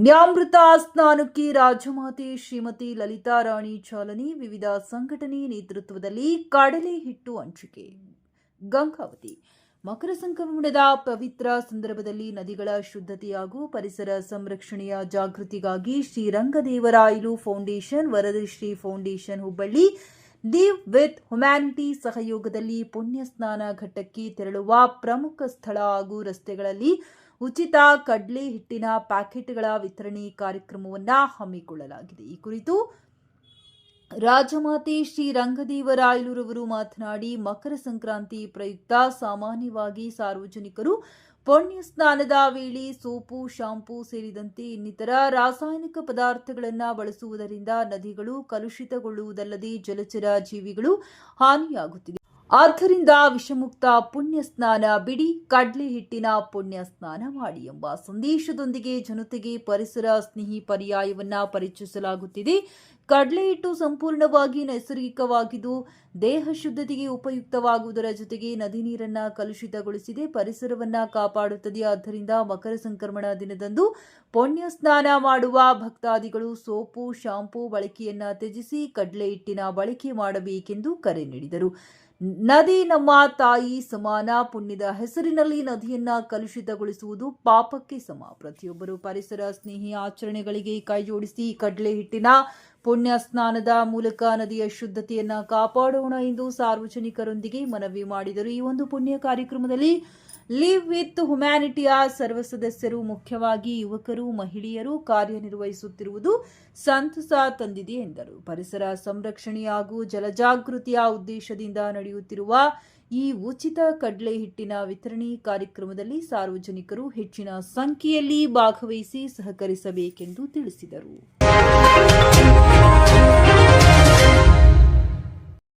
ಪುಣ್ಯಾಮೃತ ಸ್ನಾನಕ್ಕೆ ರಾಜಮಾತೆ ಶ್ರೀಮತಿ ಲಲಿತಾ ರಾಣಿ ಚಾಲನೆ, ವಿವಿಧ ಸಂಘಟನೆ ನೇತೃತ್ವದಲ್ಲಿ ಕಡಲೆ ಹಿಟ್ಟು ಹಂಚಿಕೆ. ಗಂಗಾವತಿ. ಮಕರ ಸಂಕ್ರಮಣದ ಪವಿತ್ರ ಸಂದರ್ಭದಲ್ಲಿ ನದಿಗಳ ಶುದ್ಧತೆ ಹಾಗೂ ಪರಿಸರ ಸಂರಕ್ಷಣೆಯ ಜಾಗೃತಿಗಾಗಿ ಶ್ರೀರಂಗದೇವರಾಯಲು ಫೌಂಡೇಶನ್ ವರದಶ್ರೀ ಫೌಂಡೇಶನ್ ಹುಬ್ಬಳ್ಳಿ ದೀವ್ ವಿತ್ ಹ್ಯುಮ್ಯಾನಿಟಿ ಸಹಯೋಗದಲ್ಲಿ ಪುಣ್ಯ ಸ್ನಾನ ಘಟ್ಟಕ್ಕೆ ತೆರಳುವ ಪ್ರಮುಖ ಸ್ಥಳ ಹಾಗೂ ರಸ್ತೆಗಳಲ್ಲಿ ಉಚಿತ ಕಡ್ಲೆ ಹಿಟ್ಟಿನ ಪ್ಯಾಕೆಟ್ಗಳ ವಿತರಣೆ ಕಾರ್ಯಕ್ರಮವನ್ನು ಹಮ್ಮಿಕೊಳ್ಳಲಾಗಿದೆ. ಈ ಕುರಿತು ರಾಜಮಾತೆ ಶ್ರೀ ರಂಗದೇವರಾಯಲುರವರು ಮಾತನಾಡಿ, ಮಕರ ಸಂಕ್ರಾಂತಿ ಪ್ರಯುಕ್ತ ಸಾಮಾನ್ಯವಾಗಿ ಸಾರ್ವಜನಿಕರು ಪುಣ್ಯ ಸ್ನಾನದ ವೇಳೆ ಸೋಪು, ಶಾಂಪೂ ಸೇರಿದಂತೆ ಇನ್ನಿತರ ರಾಸಾಯನಿಕ ಪದಾರ್ಥಗಳನ್ನು ಬಳಸುವುದರಿಂದ ನದಿಗಳು ಕಲುಷಿತಗೊಳ್ಳುವುದಲ್ಲದೆ ಜಲಚರ ಜೀವಿಗಳು ಹಾನಿಯಾಗುತ್ತಿದೆ. ಆದ್ದರಿಂದ ವಿಷಮುಕ್ತ ಪುಣ್ಯ ಸ್ನಾನ ಬಿಡಿ ಕಡ್ಲೆ ಹಿಟ್ಟಿನ ಪುಣ್ಯ ಸ್ನಾನ ಮಾಡಿ ಎಂಬ ಸಂದೇಶದೊಂದಿಗೆ ಜನತೆಗೆ ಪರಿಸರ ಸ್ನೇಹಿ ಪರ್ಯಾಯವನ್ನ ಪರಿಚಯಿಸಲಾಗುತ್ತಿದೆ. ಕಡ್ಲೆ ಹಿಟ್ಟು ಸಂಪೂರ್ಣವಾಗಿ ನೈಸರ್ಗಿಕವಾಗಿದ್ದು, ದೇಹ ಶುದ್ಧತೆಗೆ ಉಪಯುಕ್ತವಾಗುವುದರ ಜೊತೆಗೆ ನದಿ ನೀರನ್ನ ಕಲುಷಿತಗೊಳಿಸಿದೆ, ಪರಿಸರವನ್ನ ಕಾಪಾಡುತ್ತದೆ. ಆದ್ದರಿಂದ ಮಕರ ಸಂಕ್ರಮಣ ದಿನದಂದು ಪುಣ್ಯ ಸ್ನಾನ ಮಾಡುವ ಭಕ್ತಾದಿಗಳು ಸೋಪು, ಶಾಂಪೂ, ಬಳಕೆಯನ್ನ ತ್ಯಜಿಸಿ ಕಡ್ಲೆ ಹಿಟ್ಟಿನ ಬಳಕೆ ಮಾಡಬೇಕೆಂದು ಕರೆ ನೀಡಿದರು. ನದಿ ನಮ್ಮ ತಾಯಿ ಸಮಾನ ಪುಣ್ಯದ ಹೆಸರಿನಲ್ಲಿ ನದಿಯನ್ನ ಕಲುಷಿತಗೊಳಿಸುವುದು ಪಾಪಕ್ಕೆ ಸಮ. ಪ್ರತಿಯೊಬ್ಬರು ಪರಿಸರ ಸ್ನೇಹಿ ಆಚರಣೆಗಳಿಗೆ ಕೈಜೋಡಿಸಿ ಕಡಲೆ ಹಿಟ್ಟಿನ ಪುಣ್ಯ ಸ್ನಾನದ ಮೂಲಕ ನದಿಯ ಶುದ್ಧತೆಯನ್ನ ಕಾಪಾಡೋಣ ಎಂದು ಸಾರ್ವಜನಿಕರೊಂದಿಗೆ ಮನವಿ ಮಾಡಿದರು. ಈ ಒಂದು ಪುಣ್ಯ ಕಾರ್ಯಕ್ರಮದಲ್ಲಿ ಲಿವ್ ವಿತ್ ಹ್ಯುಮ್ಯಾನಿಟಿಯ ಸರ್ವ ಸದಸ್ಯರು ಮುಖ್ಯವಾಗಿ ಯುವಕರು, ಮಹಿಳೆಯರು ಕಾರ್ಯನಿರ್ವಹಿಸುತ್ತಿರುವುದು ಸಂತಸ ತಂದಿದೆ ಎಂದರು. ಪರಿಸರ ಸಂರಕ್ಷಣೆ ಹಾಗೂ ಜಲಜಾಗೃತಿಯ ಉದ್ದೇಶದಿಂದ ನಡೆಯುತ್ತಿರುವ ಈ ಉಚಿತ ಕಡ್ಲೆ ಹಿಟ್ಟಿನ ವಿತರಣೆ ಕಾರ್ಯಕ್ರಮದಲ್ಲಿ ಸಾರ್ವಜನಿಕರು ಹೆಚ್ಚಿನ ಸಂಖ್ಯೆಯಲ್ಲಿ ಭಾಗವಹಿಸಿ ಸಹಕರಿಸಬೇಕೆಂದು ತಿಳಿಸಿದರು.